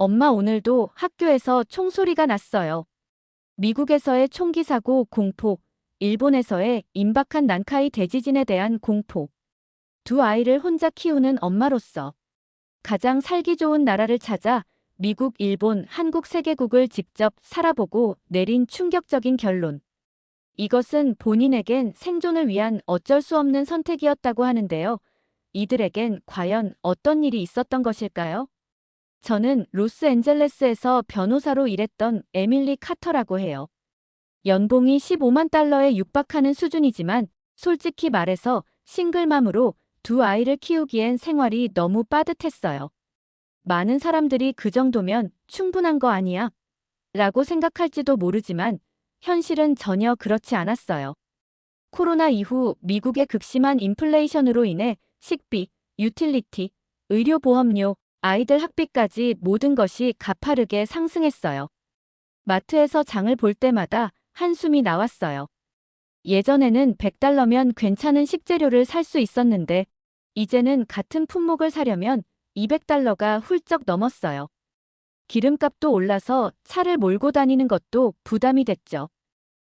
엄마 오늘도 학교에서 총소리가 났어요. 미국에서의 총기 사고 공포, 일본에서의 임박한 난카이 대지진에 대한 공포. 두 아이를 혼자 키우는 엄마로서 가장 살기 좋은 나라를 찾아 미국, 일본, 한국 세 개국을 직접 살아보고 내린 충격적인 결론. 이것은 본인에겐 생존을 위한 어쩔 수 없는 선택이었다고 하는데요. 이들에겐 과연 어떤 일이 있었던 것일까요? 저는 로스앤젤레스에서 변호사로 일했던 에밀리 카터라고 해요. 연봉이 15만 달러에 육박하는 수준이지만 솔직히 말해서 싱글맘으로 두 아이를 키우기엔 생활이 너무 빠듯했어요. 많은 사람들이 그 정도면 충분한 거 아니야? 라고 생각할지도 모르지만 현실은 전혀 그렇지 않았어요. 코로나 이후 미국의 극심한 인플레이션으로 인해 식비, 유틸리티, 의료보험료, 아이들 학비까지 모든 것이 가파르게 상승했어요. 마트에서 장을 볼 때마다 한숨이 나왔어요. 예전에는 100달러면 괜찮은 식재료를 살 수 있었는데 이제는 같은 품목을 사려면 200달러가 훌쩍 넘었어요. 기름값도 올라서 차를 몰고 다니는 것도 부담이 됐죠.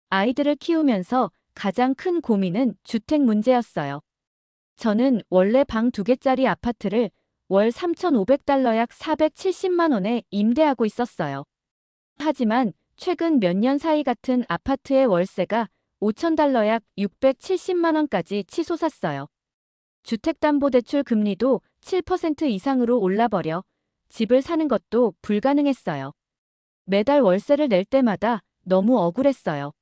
아이들을 키우면서 가장 큰 고민은 주택 문제였어요. 저는 원래 방 두 개짜리 아파트를 월 3,500달러 약 470만 원에 임대하고 있었어요. 하지만 최근 몇 년 사이 같은 아파트의 월세가 5,000달러 약 670만 원까지 치솟았어요. 주택담보대출 금리도 7% 이상으로 올라버려 집을 사는 것도 불가능했어요. 매달 월세를 낼 때마다 너무 억울했어요.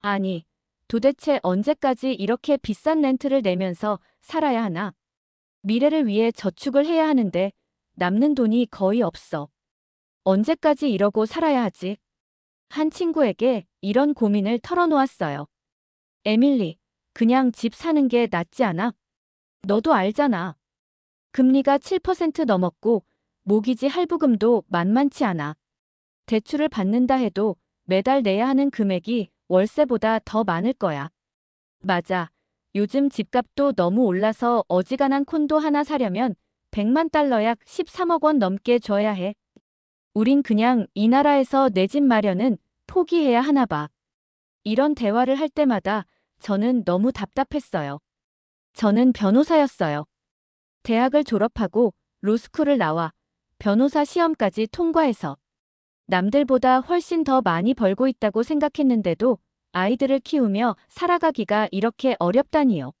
아니, 도대체 언제까지 이렇게 비싼 렌트를 내면서 살아야 하나? 미래를 위해 저축을 해야 하는데 남는 돈이 거의 없어. 언제까지 이러고 살아야 하지? 한 친구에게 이런 고민을 털어놓았어요. 에밀리, 그냥 집 사는 게 낫지 않아? 너도 알잖아. 금리가 7% 넘었고 모기지 할부금도 만만치 않아. 대출을 받는다 해도 매달 내야 하는 금액이 월세보다 더 많을 거야. 맞아. 요즘 집값도 너무 올라서 어지간한 콘도 하나 사려면 100만 달러 약 13억 원 넘게 줘야 해. 우린 그냥 이 나라에서 내 집 마련은 포기해야 하나 봐. 이런 대화를 할 때마다 저는 너무 답답했어요. 저는 변호사였어요. 대학을 졸업하고 로스쿨을 나와 변호사 시험까지 통과해서 남들보다 훨씬 더 많이 벌고 있다고 생각했는데도 아이들을 키우며 살아가기가 이렇게 어렵다니요.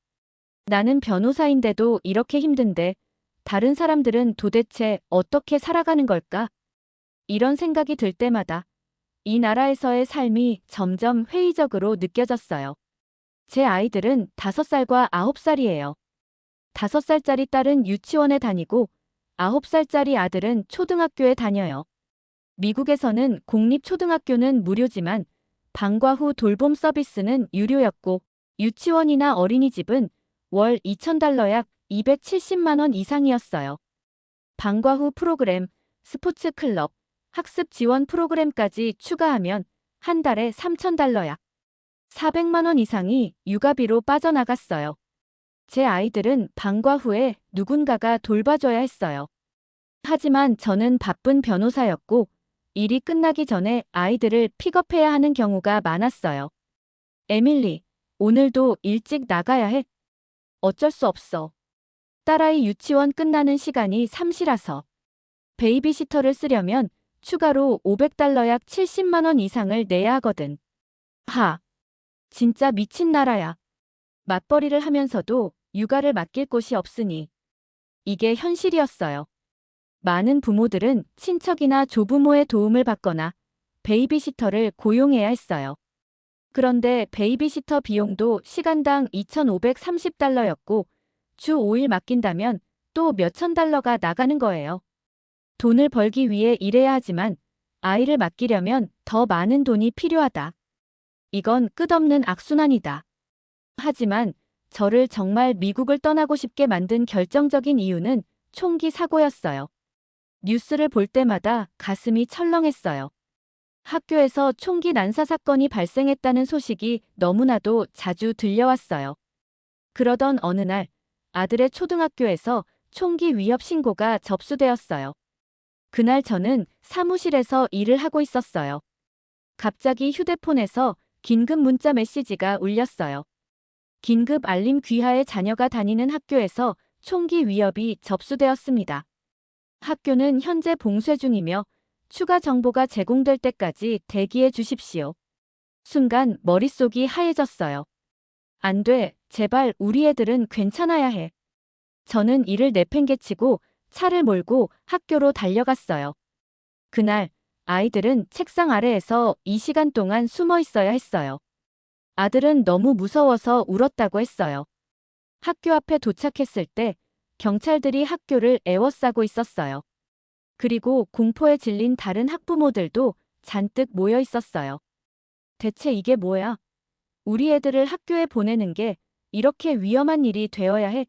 나는 변호사인데도 이렇게 힘든데 다른 사람들은 도대체 어떻게 살아가는 걸까? 이런 생각이 들 때마다 이 나라에서의 삶이 점점 회의적으로 느껴졌어요. 제 아이들은 5살과 9살이에요. 5살짜리 딸은 유치원에 다니고 9살짜리 아들은 초등학교에 다녀요. 미국에서는 공립초등학교는 무료지만 방과 후 돌봄 서비스는 유료였고 유치원이나 어린이집은 월 2,000달러 약 270만 원 이상이었어요. 방과 후 프로그램, 스포츠 클럽, 학습 지원 프로그램까지 추가하면 한 달에 3,000달러 약 400만 원 이상이 육아비로 빠져나갔어요. 제 아이들은 방과 후에 누군가가 돌봐줘야 했어요. 하지만 저는 바쁜 변호사였고 일이 끝나기 전에 아이들을 픽업해야 하는 경우가 많았어요. 에밀리, 오늘도 일찍 나가야 해. 어쩔 수 없어. 딸아이 유치원 끝나는 시간이 3시라서. 베이비시터를 쓰려면 추가로 500달러 약 70만 원 이상을 내야 하거든. 하. 진짜 미친 나라야. 맞벌이를 하면서도 육아를 맡길 곳이 없으니. 이게 현실이었어요. 많은 부모들은 친척이나 조부모의 도움을 받거나 베이비시터를 고용해야 했어요. 그런데 베이비시터 비용도 시간당 2,530달러였고 주 5일 맡긴다면 또 몇천 달러가 나가는 거예요. 돈을 벌기 위해 일해야 하지만 아이를 맡기려면 더 많은 돈이 필요하다. 이건 끝없는 악순환이다. 하지만 저를 정말 미국을 떠나고 싶게 만든 결정적인 이유는 총기 사고였어요. 뉴스를 볼 때마다 가슴이 철렁했어요. 학교에서 총기 난사 사건이 발생했다는 소식이 너무나도 자주 들려왔어요. 그러던 어느 날 아들의 초등학교에서 총기 위협 신고가 접수되었어요. 그날 저는 사무실에서 일을 하고 있었어요. 갑자기 휴대폰에서 긴급 문자 메시지가 울렸어요. 긴급 알림 귀하의 자녀가 다니는 학교에서 총기 위협이 접수되었습니다. 학교는 현재 봉쇄 중이며 추가 정보가 제공될 때까지 대기해 주십시오. 순간 머릿속이 하얘졌어요. 안 돼, 제발 우리 애들은 괜찮아야 해. 저는 이를 내팽개치고 차를 몰고 학교로 달려갔어요. 그날 아이들은 책상 아래에서 이 시간 동안 숨어 있어야 했어요. 아들은 너무 무서워서 울었다고 했어요. 학교 앞에 도착했을 때 경찰들이 학교를 에워싸고 있었어요. 그리고 공포에 질린 다른 학부모들도 잔뜩 모여 있었어요. 대체 이게 뭐야? 우리 애들을 학교에 보내는 게 이렇게 위험한 일이 되어야 해?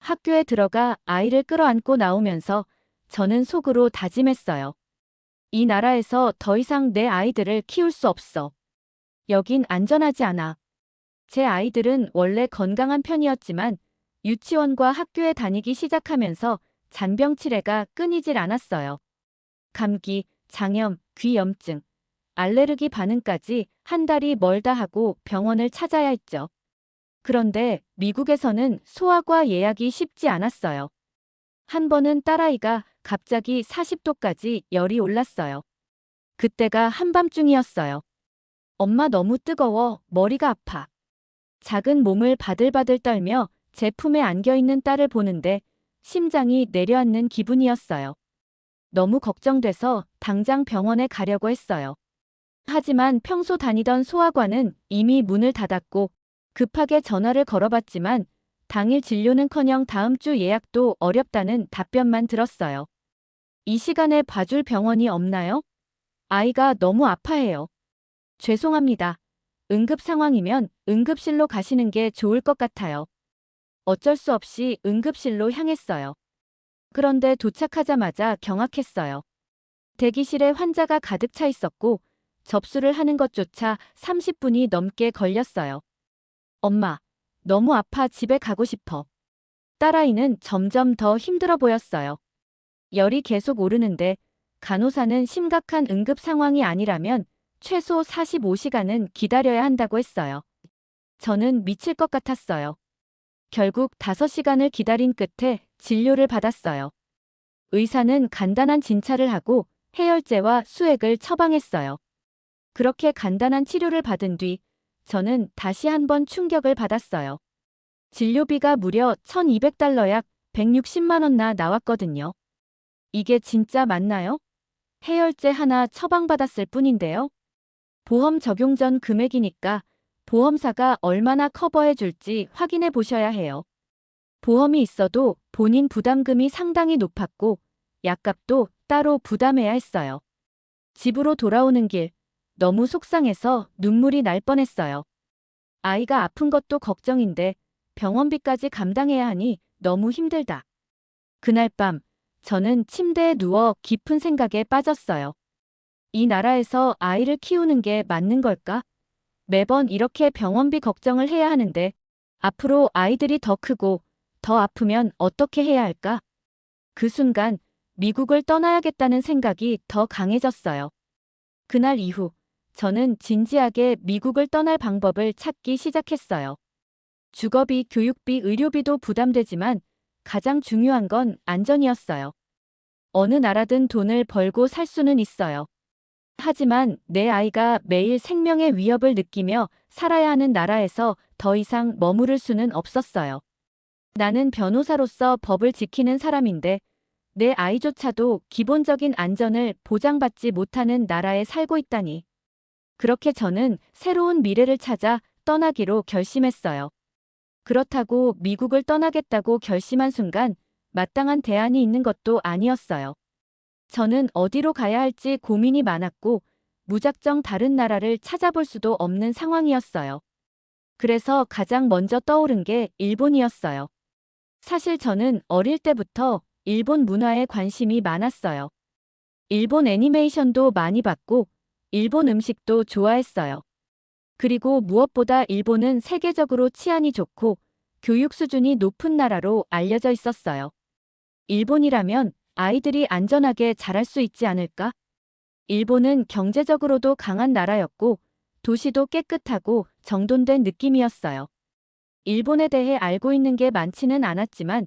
학교에 들어가 아이를 끌어안고 나오면서 저는 속으로 다짐했어요. 이 나라에서 더 이상 내 아이들을 키울 수 없어. 여긴 안전하지 않아. 제 아이들은 원래 건강한 편이었지만 유치원과 학교에 다니기 시작하면서 잔병 치레가 끊이질 않았어요. 감기, 장염, 귀염증, 알레르기 반응까지 한 달이 멀다 하고 병원을 찾아야 했죠. 그런데 미국에서는 소아과 예약이 쉽지 않았어요. 한 번은 딸아이가 갑자기 40도까지 열이 올랐어요. 그때가 한밤중이었어요. 엄마 너무 뜨거워, 머리가 아파. 작은 몸을 바들바들 떨며 제 품에 안겨있는 딸을 보는데 심장이 내려앉는 기분이었어요. 너무 걱정돼서 당장 병원에 가려고 했어요. 하지만 평소 다니던 소아과는 이미 문을 닫았고 급하게 전화를 걸어봤지만 당일 진료는커녕 다음 주 예약도 어렵다는 답변만 들었어요. 이 시간에 봐줄 병원이 없나요? 아이가 너무 아파해요. 죄송합니다. 응급 상황이면 응급실로 가시는 게 좋을 것 같아요. 어쩔 수 없이 응급실로 향했어요. 그런데 도착하자마자 경악했어요. 대기실에 환자가 가득 차 있었고 접수를 하는 것조차 30분이 넘게 걸렸어요. 엄마, 너무 아파 집에 가고 싶어. 딸아이는 점점 더 힘들어 보였어요. 열이 계속 오르는데 간호사는 심각한 응급 상황이 아니라면 최소 45시간은 기다려야 한다고 했어요. 저는 미칠 것 같았어요. 결국 5시간을 기다린 끝에 진료를 받았어요. 의사는 간단한 진찰을 하고 해열제와 수액을 처방했어요. 그렇게 간단한 치료를 받은 뒤 저는 다시 한번 충격을 받았어요. 진료비가 무려 1200달러 약 160만원나 나왔거든요. 이게 진짜 맞나요? 해열제 하나 처방받았을 뿐인데요. 보험 적용 전 금액이니까 보험사가 얼마나 커버해 줄지 확인해 보셔야 해요. 보험이 있어도 본인 부담금이 상당히 높았고 약값도 따로 부담해야 했어요. 집으로 돌아오는 길 너무 속상해서 눈물이 날 뻔했어요. 아이가 아픈 것도 걱정인데 병원비까지 감당해야 하니 너무 힘들다. 그날 밤 저는 침대에 누워 깊은 생각에 빠졌어요. 이 나라에서 아이를 키우는 게 맞는 걸까? 매번 이렇게 병원비 걱정을 해야 하는데 앞으로 아이들이 더 크고 더 아프면 어떻게 해야 할까? 그 순간 미국을 떠나야겠다는 생각이 더 강해졌어요. 그날 이후 저는 진지하게 미국을 떠날 방법을 찾기 시작했어요. 주거비, 교육비, 의료비도 부담되지만 가장 중요한 건 안전이었어요. 어느 나라든 돈을 벌고 살 수는 있어요. 하지만 내 아이가 매일 생명의 위협을 느끼며 살아야 하는 나라에서 더 이상 머무를 수는 없었어요. 나는 변호사로서 법을 지키는 사람인데 내 아이조차도 기본적인 안전을 보장받지 못하는 나라에 살고 있다니. 그렇게 저는 새로운 미래를 찾아 떠나기로 결심했어요. 그렇다고 미국을 떠나겠다고 결심한 순간 마땅한 대안이 있는 것도 아니었어요. 저는 어디로 가야 할지 고민이 많았고 무작정 다른 나라를 찾아볼 수도 없는 상황이었어요. 그래서 가장 먼저 떠오른 게 일본이었어요. 사실 저는 어릴 때부터 일본 문화에 관심이 많았어요. 일본 애니메이션도 많이 봤고 일본 음식도 좋아했어요. 그리고 무엇보다 일본은 세계적으로 치안이 좋고 교육 수준이 높은 나라로 알려져 있었어요. 일본이라면 아이들이 안전하게 자랄 수 있지 않을까? 일본은 경제적으로도 강한 나라였고 도시도 깨끗하고 정돈된 느낌이었어요. 일본에 대해 알고 있는 게 많지는 않았지만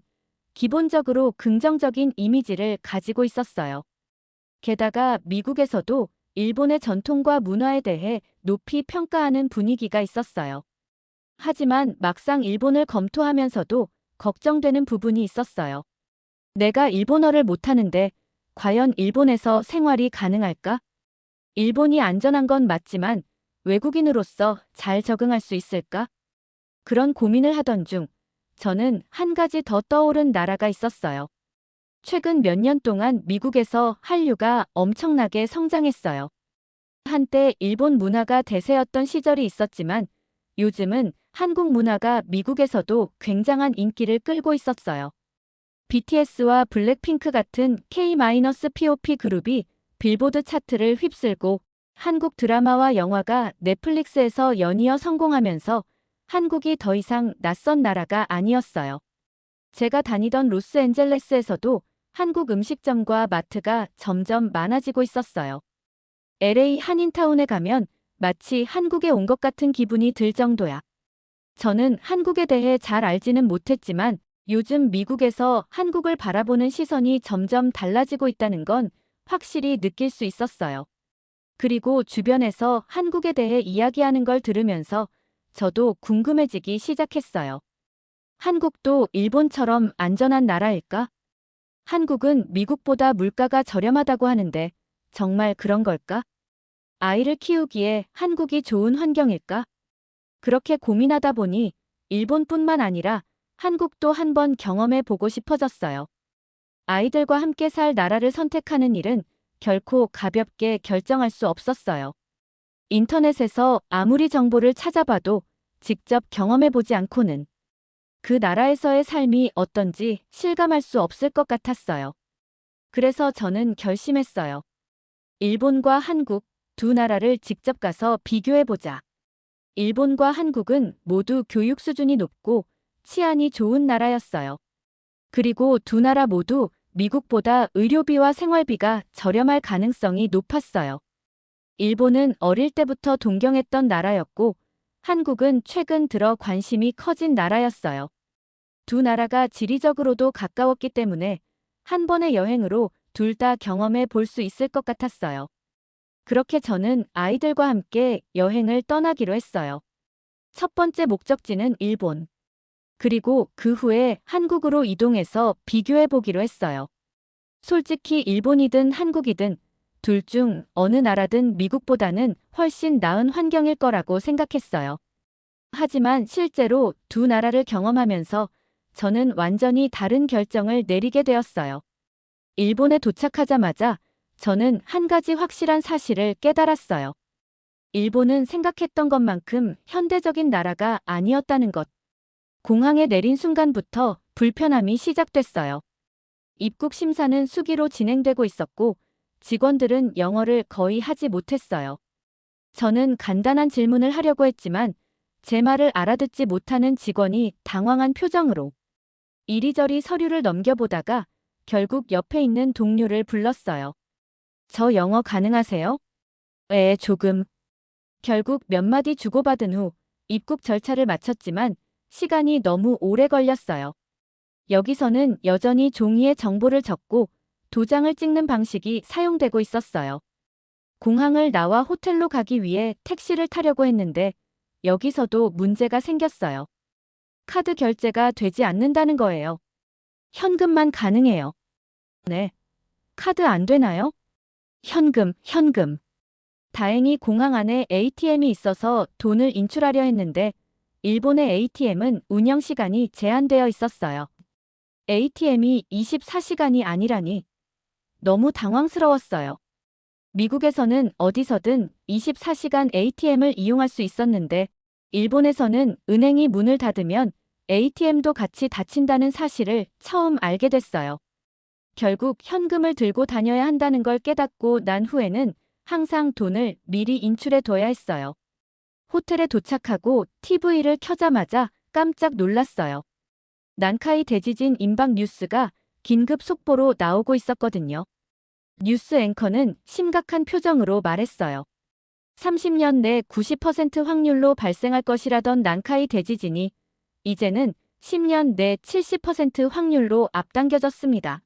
기본적으로 긍정적인 이미지를 가지고 있었어요. 게다가 미국에서도 일본의 전통과 문화에 대해 높이 평가하는 분위기가 있었어요. 하지만 막상 일본을 검토하면서도 걱정되는 부분이 있었어요. 내가 일본어를 못하는데 과연 일본에서 생활이 가능할까? 일본이 안전한 건 맞지만 외국인으로서 잘 적응할 수 있을까? 그런 고민을 하던 중 저는 한 가지 더 떠오른 나라가 있었어요. 최근 몇 년 동안 미국에서 한류가 엄청나게 성장했어요. 한때 일본 문화가 대세였던 시절이 있었지만 요즘은 한국 문화가 미국에서도 굉장한 인기를 끌고 있었어요. BTS와 블랙핑크 같은 K-POP 그룹이 빌보드 차트를 휩쓸고 한국 드라마와 영화가 넷플릭스에서 연이어 성공하면서 한국이 더 이상 낯선 나라가 아니었어요. 제가 다니던 로스앤젤레스에서도 한국 음식점과 마트가 점점 많아지고 있었어요. LA 한인타운에 가면 마치 한국에 온 것 같은 기분이 들 정도야. 저는 한국에 대해 잘 알지는 못했지만 요즘 미국에서 한국을 바라보는 시선이 점점 달라지고 있다는 건 확실히 느낄 수 있었어요. 그리고 주변에서 한국에 대해 이야기하는 걸 들으면서 저도 궁금해지기 시작했어요. 한국도 일본처럼 안전한 나라일까? 한국은 미국보다 물가가 저렴하다고 하는데 정말 그런 걸까? 아이를 키우기에 한국이 좋은 환경일까? 그렇게 고민하다 보니 일본뿐만 아니라 한국도 한번 경험해 보고 싶어졌어요. 아이들과 함께 살 나라를 선택하는 일은 결코 가볍게 결정할 수 없었어요. 인터넷에서 아무리 정보를 찾아봐도 직접 경험해 보지 않고는 그 나라에서의 삶이 어떤지 실감할 수 없을 것 같았어요. 그래서 저는 결심했어요. 일본과 한국 두 나라를 직접 가서 비교해 보자. 일본과 한국은 모두 교육 수준이 높고 치안이 좋은 나라였어요. 그리고 두 나라 모두 미국보다 의료비와 생활비가 저렴할 가능성이 높았어요. 일본은 어릴 때부터 동경했던 나라였고 한국은 최근 들어 관심이 커진 나라였어요. 두 나라가 지리적으로도 가까웠기 때문에 한 번의 여행으로 둘 다 경험해 볼 수 있을 것 같았어요. 그렇게 저는 아이들과 함께 여행을 떠나기로 했어요. 첫 번째 목적지는 일본. 그리고 그 후에 한국으로 이동해서 비교해 보기로 했어요. 솔직히 일본이든 한국이든 둘 중 어느 나라든 미국보다는 훨씬 나은 환경일 거라고 생각했어요. 하지만 실제로 두 나라를 경험하면서 저는 완전히 다른 결정을 내리게 되었어요. 일본에 도착하자마자 저는 한 가지 확실한 사실을 깨달았어요. 일본은 생각했던 것만큼 현대적인 나라가 아니었다는 것. 공항에 내린 순간부터 불편함이 시작됐어요. 입국 심사는 수기로 진행되고 있었고 직원들은 영어를 거의 하지 못했어요. 저는 간단한 질문을 하려고 했지만 제 말을 알아듣지 못하는 직원이 당황한 표정으로 이리저리 서류를 넘겨보다가 결국 옆에 있는 동료를 불렀어요. 저 영어 가능하세요? 에, 조금. 결국 몇 마디 주고받은 후 입국 절차를 마쳤지만 시간이 너무 오래 걸렸어요. 여기서는 여전히 종이에 정보를 적고 도장을 찍는 방식이 사용되고 있었어요. 공항을 나와 호텔로 가기 위해 택시를 타려고 했는데 여기서도 문제가 생겼어요. 카드 결제가 되지 않는다는 거예요. 현금만 가능해요. 네. 카드 안 되나요? 현금, 현금. 다행히 공항 안에 ATM이 있어서 돈을 인출하려 했는데 일본의 ATM은 운영 시간이 제한되어 있었어요. ATM이 24시간이 아니라니 너무 당황스러웠어요. 미국에서는 어디서든 24시간 ATM을 이용할 수 있었는데 일본에서는 은행이 문을 닫으면 ATM도 같이 닫힌다는 사실을 처음 알게 됐어요. 결국 현금을 들고 다녀야 한다는 걸 깨닫고 난 후에는 항상 돈을 미리 인출해 둬야 했어요. 호텔에 도착하고 TV를 켜자마자 깜짝 놀랐어요. 난카이 대지진 임박 뉴스가 긴급 속보로 나오고 있었거든요. 뉴스 앵커는 심각한 표정으로 말했어요. 30년 내 90% 확률로 발생할 것이라던 난카이 대지진이 이제는 10년 내 70% 확률로 앞당겨졌습니다.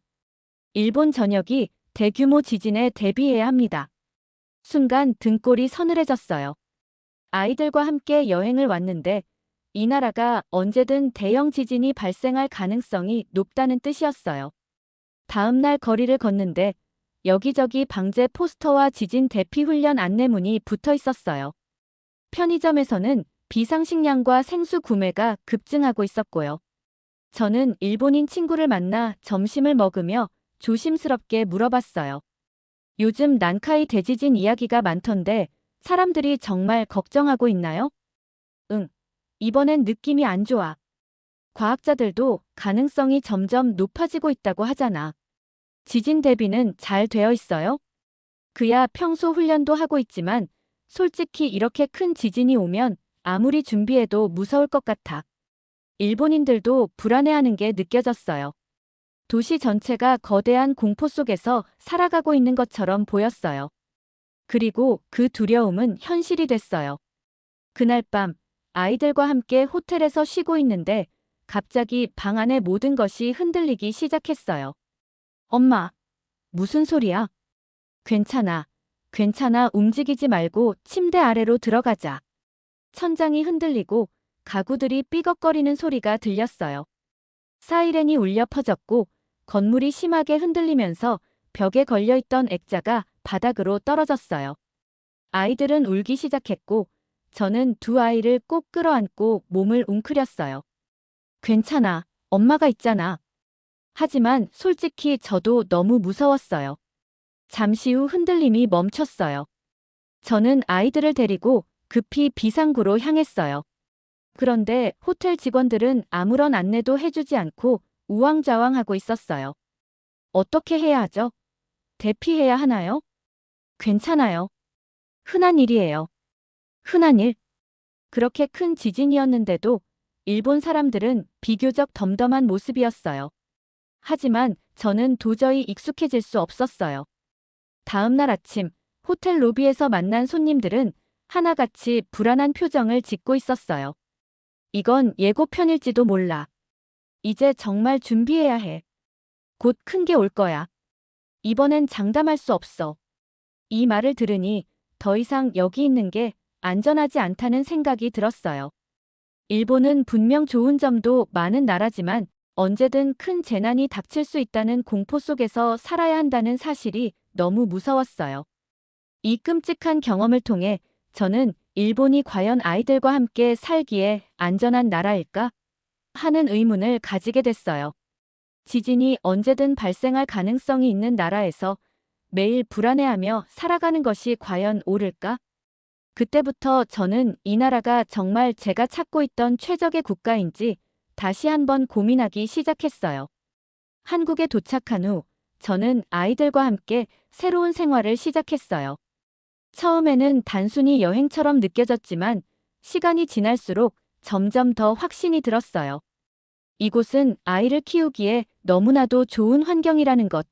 일본 전역이 대규모 지진에 대비해야 합니다. 순간 등골이 서늘해졌어요. 아이들과 함께 여행을 왔는데 이 나라가 언제든 대형 지진이 발생할 가능성이 높다는 뜻이었어요. 다음 날 거리를 걷는데 여기저기 방제 포스터와 지진 대피 훈련 안내문이 붙어 있었어요. 편의점에서는 비상식량과 생수 구매가 급증하고 있었고요. 저는 일본인 친구를 만나 점심을 먹으며 조심스럽게 물어봤어요. 요즘 난카이 대지진 이야기가 많던데 사람들이 정말 걱정하고 있나요? 응. 이번엔 느낌이 안 좋아. 과학자들도 가능성이 점점 높아지고 있다고 하잖아. 지진 대비는 잘 되어 있어요? 그야 평소 훈련도 하고 있지만 솔직히 이렇게 큰 지진이 오면 아무리 준비해도 무서울 것 같아. 일본인들도 불안해하는 게 느껴졌어요. 도시 전체가 거대한 공포 속에서 살아가고 있는 것처럼 보였어요. 그리고 그 두려움은 현실이 됐어요. 그날 밤 아이들과 함께 호텔에서 쉬고 있는데 갑자기 방 안의 모든 것이 흔들리기 시작했어요. 엄마, 무슨 소리야? 괜찮아. 괜찮아. 움직이지 말고 침대 아래로 들어가자. 천장이 흔들리고 가구들이 삐걱거리는 소리가 들렸어요. 사이렌이 울려 퍼졌고 건물이 심하게 흔들리면서 벽에 걸려있던 액자가 바닥으로 떨어졌어요. 아이들은 울기 시작했고 저는 두 아이를 꼭 끌어안고 몸을 웅크렸어요. 괜찮아. 엄마가 있잖아. 하지만 솔직히 저도 너무 무서웠어요. 잠시 후 흔들림이 멈췄어요. 저는 아이들을 데리고 급히 비상구로 향했어요. 그런데 호텔 직원들은 아무런 안내도 해주지 않고 우왕좌왕하고 있었어요. 어떻게 해야 하죠? 대피해야 하나요? 괜찮아요. 흔한 일이에요. 흔한 일. 그렇게 큰 지진이었는데도 일본 사람들은 비교적 덤덤한 모습이었어요. 하지만 저는 도저히 익숙해질 수 없었어요. 다음 날 아침 호텔 로비에서 만난 손님들은 하나같이 불안한 표정을 짓고 있었어요. 이건 예고편일지도 몰라. 이제 정말 준비해야 해. 곧 큰 게 올 거야. 이번엔 장담할 수 없어. 이 말을 들으니 더 이상 여기 있는 게 안전하지 않다는 생각이 들었어요. 일본은 분명 좋은 점도 많은 나라지만 언제든 큰 재난이 닥칠 수 있다는 공포 속에서 살아야 한다는 사실이 너무 무서웠어요. 이 끔찍한 경험을 통해 저는 일본이 과연 아이들과 함께 살기에 안전한 나라일까? 하는 의문을 가지게 됐어요. 지진이 언제든 발생할 가능성이 있는 나라에서 매일 불안해하며 살아가는 것이 과연 옳을까? 그때부터 저는 이 나라가 정말 제가 찾고 있던 최적의 국가인지 다시 한번 고민하기 시작했어요. 한국에 도착한 후 저는 아이들과 함께 새로운 생활을 시작했어요. 처음에는 단순히 여행처럼 느껴졌지만 시간이 지날수록 점점 더 확신이 들었어요. 이곳은 아이를 키우기에 너무나도 좋은 환경이라는 것.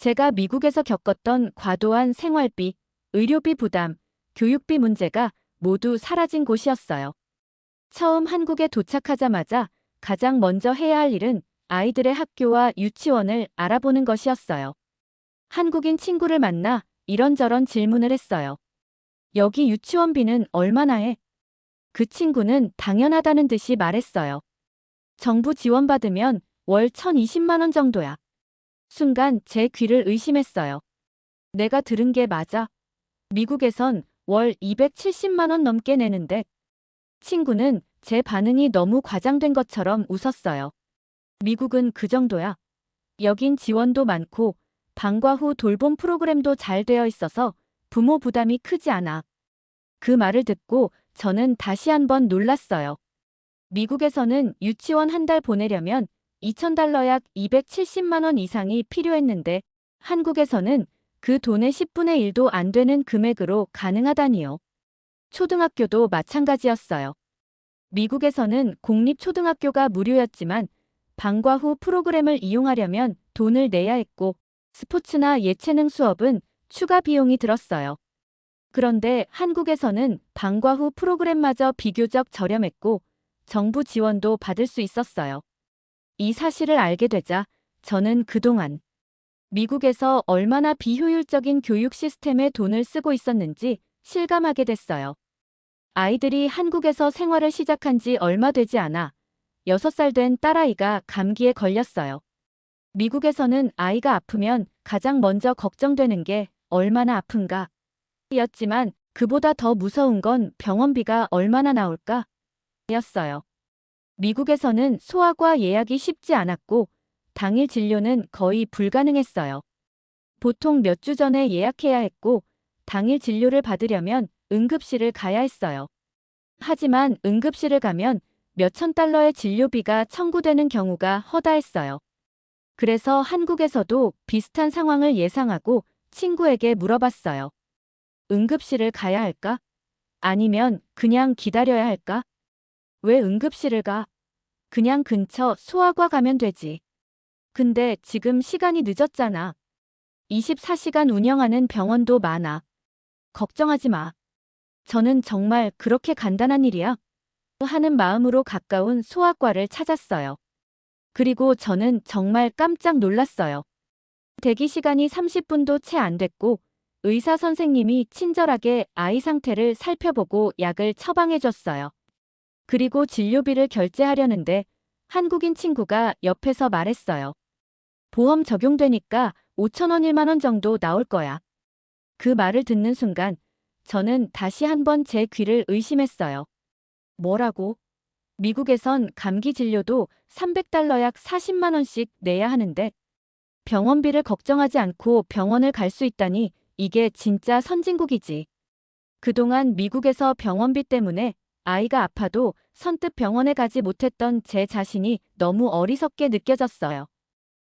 제가 미국에서 겪었던 과도한 생활비, 의료비 부담, 교육비 문제가 모두 사라진 곳이었어요. 처음 한국에 도착하자마자 가장 먼저 해야 할 일은 아이들의 학교와 유치원을 알아보는 것이었어요. 한국인 친구를 만나 이런저런 질문을 했어요. 여기 유치원비는 얼마나 해? 그 친구는 당연하다는 듯이 말했어요. 정부 지원받으면 월 1020만 원 정도야. 순간 제 귀를 의심했어요. 내가 들은 게 맞아? 미국에선 월 270만 원 넘게 내는데 친구는 제 반응이 너무 과장된 것처럼 웃었어요. 미국은 그 정도야. 여긴 지원도 많고 방과 후 돌봄 프로그램도 잘 되어 있어서 부모 부담이 크지 않아. 그 말을 듣고 저는 다시 한번 놀랐어요. 미국에서는 유치원 한 달 보내려면 2,000달러 약 270만 원 이상이 필요했는데 한국에서는 그 돈의 10분의 1도 안 되는 금액으로 가능하다니요. 초등학교도 마찬가지였어요. 미국에서는 공립초등학교가 무료였지만 방과 후 프로그램을 이용하려면 돈을 내야 했고 스포츠나 예체능 수업은 추가 비용이 들었어요. 그런데 한국에서는 방과 후 프로그램마저 비교적 저렴했고 정부 지원도 받을 수 있었어요. 이 사실을 알게 되자 저는 그동안 미국에서 얼마나 비효율적인 교육 시스템에 돈을 쓰고 있었는지 실감하게 됐어요. 아이들이 한국에서 생활을 시작한 지 얼마 되지 않아 6살 된 딸아이가 감기에 걸렸어요. 미국에서는 아이가 아프면 가장 먼저 걱정되는 게 얼마나 아픈가 였지만 그보다 더 무서운 건 병원비가 얼마나 나올까 였어요. 미국에서는 소아과 예약이 쉽지 않았고 당일 진료는 거의 불가능했어요. 보통 몇 주 전에 예약해야 했고 당일 진료를 받으려면 응급실을 가야 했어요. 하지만 응급실을 가면 몇천 달러의 진료비가 청구되는 경우가 허다했어요. 그래서 한국에서도 비슷한 상황을 예상하고 친구에게 물어봤어요. 응급실을 가야 할까? 아니면 그냥 기다려야 할까? 왜 응급실을 가? 그냥 근처 소아과 가면 되지. 근데 지금 시간이 늦었잖아. 24시간 운영하는 병원도 많아. 걱정하지 마. 저는 정말 그렇게 간단한 일이야? 하는 마음으로 가까운 소아과를 찾았어요. 그리고 저는 정말 깜짝 놀랐어요. 대기 시간이 30분도 채 안 됐고 의사 선생님이 친절하게 아이 상태를 살펴보고 약을 처방해줬어요. 그리고 진료비를 결제하려는데 한국인 친구가 옆에서 말했어요. 보험 적용되니까 5천원 1만원 정도 나올 거야. 그 말을 듣는 순간 저는 다시 한번 제 귀를 의심했어요. 뭐라고? 미국에선 감기 진료도 300달러 약 40만 원씩 내야 하는데 병원비를 걱정하지 않고 병원을 갈 수 있다니 이게 진짜 선진국이지. 그동안 미국에서 병원비 때문에 아이가 아파도 선뜻 병원에 가지 못했던 제 자신이 너무 어리석게 느껴졌어요.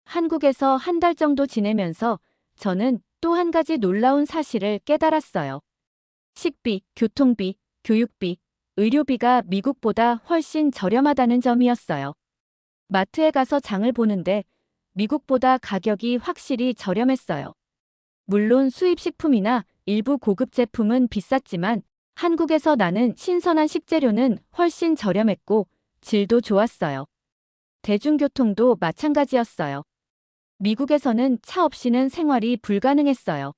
한국에서 한 달 정도 지내면서 저는 또 한 가지 놀라운 사실을 깨달았어요. 식비, 교통비, 교육비, 의료비가 미국보다 훨씬 저렴하다는 점이었어요. 마트에 가서 장을 보는데 미국보다 가격이 확실히 저렴했어요. 물론 수입식품이나 일부 고급 제품은 비쌌지만 한국에서 나는 신선한 식재료는 훨씬 저렴했고 질도 좋았어요. 대중교통도 마찬가지였어요. 미국에서는 차 없이는 생활이 불가능했어요.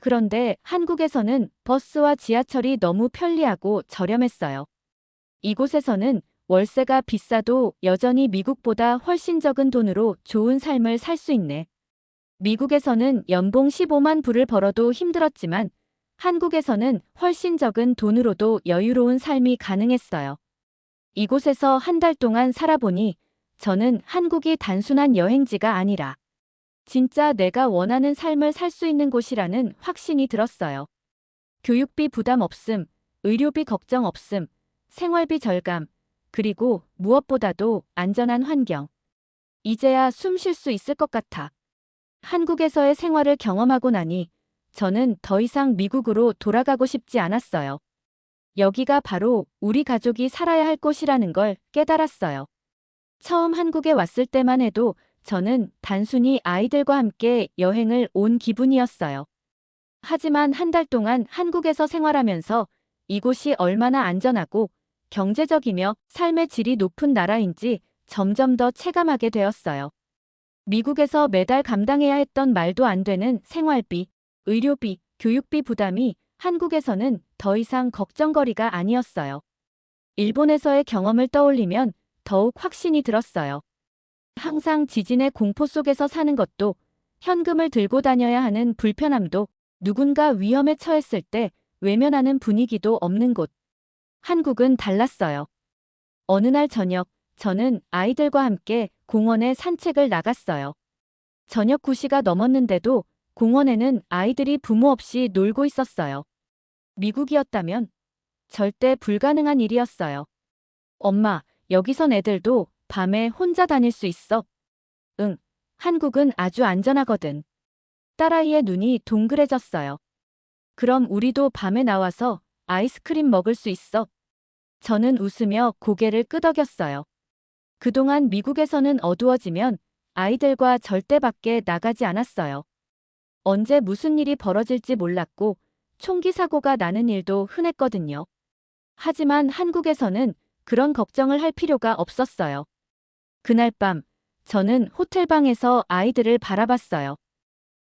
그런데 한국에서는 버스와 지하철이 너무 편리하고 저렴했어요. 이곳에서는 월세가 비싸도 여전히 미국보다 훨씬 적은 돈으로 좋은 삶을 살 수 있네. 미국에서는 연봉 15만 불을 벌어도 힘들었지만 한국에서는 훨씬 적은 돈으로도 여유로운 삶이 가능했어요. 이곳에서 한 달 동안 살아보니 저는 한국이 단순한 여행지가 아니라 진짜 내가 원하는 삶을 살 수 있는 곳이라는 확신이 들었어요. 교육비 부담 없음, 의료비 걱정 없음, 생활비 절감, 그리고 무엇보다도 안전한 환경. 이제야 숨 쉴 수 있을 것 같아. 한국에서의 생활을 경험하고 나니 저는 더 이상 미국으로 돌아가고 싶지 않았어요. 여기가 바로 우리 가족이 살아야 할 곳이라는 걸 깨달았어요. 처음 한국에 왔을 때만 해도 저는 단순히 아이들과 함께 여행을 온 기분이었어요. 하지만 한 달 동안 한국에서 생활하면서 이곳이 얼마나 안전하고 경제적이며 삶의 질이 높은 나라인지 점점 더 체감하게 되었어요. 미국에서 매달 감당해야 했던 말도 안 되는 생활비, 의료비, 교육비 부담이 한국에서는 더 이상 걱정거리가 아니었어요. 일본에서의 경험을 떠올리면 더욱 확신이 들었어요. 항상 지진의 공포 속에서 사는 것도 현금을 들고 다녀야 하는 불편함도 누군가 위험에 처했을 때 외면하는 분위기도 없는 곳. 한국은 달랐어요. 어느 날 저녁, 저는 아이들과 함께 공원에 산책을 나갔어요. 저녁 9시가 넘었는데도 공원에는 아이들이 부모 없이 놀고 있었어요. 미국이었다면 절대 불가능한 일이었어요. 엄마, 여기선 애들도 밤에 혼자 다닐 수 있어. 응, 한국은 아주 안전하거든. 딸아이의 눈이 동그래졌어요. 그럼 우리도 밤에 나와서 아이스크림 먹을 수 있어. 저는 웃으며 고개를 끄덕였어요. 그동안 미국에서는 어두워지면 아이들과 절대 밖에 나가지 않았어요. 언제 무슨 일이 벌어질지 몰랐고 총기 사고가 나는 일도 흔했거든요. 하지만 한국에서는 그런 걱정을 할 필요가 없었어요. 그날 밤, 저는 호텔방에서 아이들을 바라봤어요.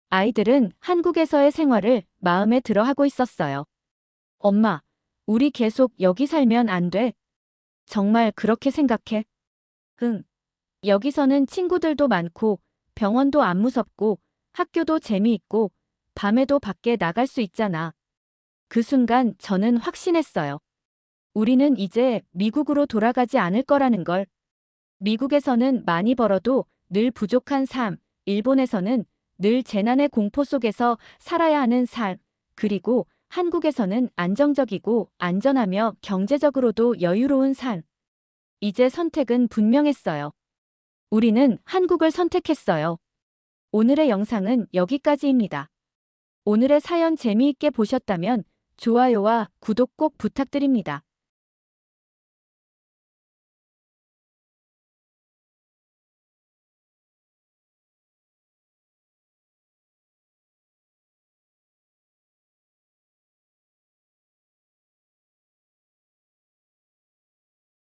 아이들은 한국에서의 생활을 마음에 들어 하고 있었어요. 엄마, 우리 계속 여기 살면 안 돼. 정말 그렇게 생각해? 응. 여기서는 친구들도 많고, 병원도 안 무섭고, 학교도 재미있고, 밤에도 밖에 나갈 수 있잖아. 그 순간 저는 확신했어요. 우리는 이제 미국으로 돌아가지 않을 거라는 걸. 미국에서는 많이 벌어도 늘 부족한 삶, 일본에서는 늘 재난의 공포 속에서 살아야 하는 삶, 그리고 한국에서는 안정적이고 안전하며 경제적으로도 여유로운 삶. 이제 선택은 분명했어요. 우리는 한국을 선택했어요. 오늘의 영상은 여기까지입니다. 오늘의 사연 재미있게 보셨다면 좋아요와 구독 꼭 부탁드립니다.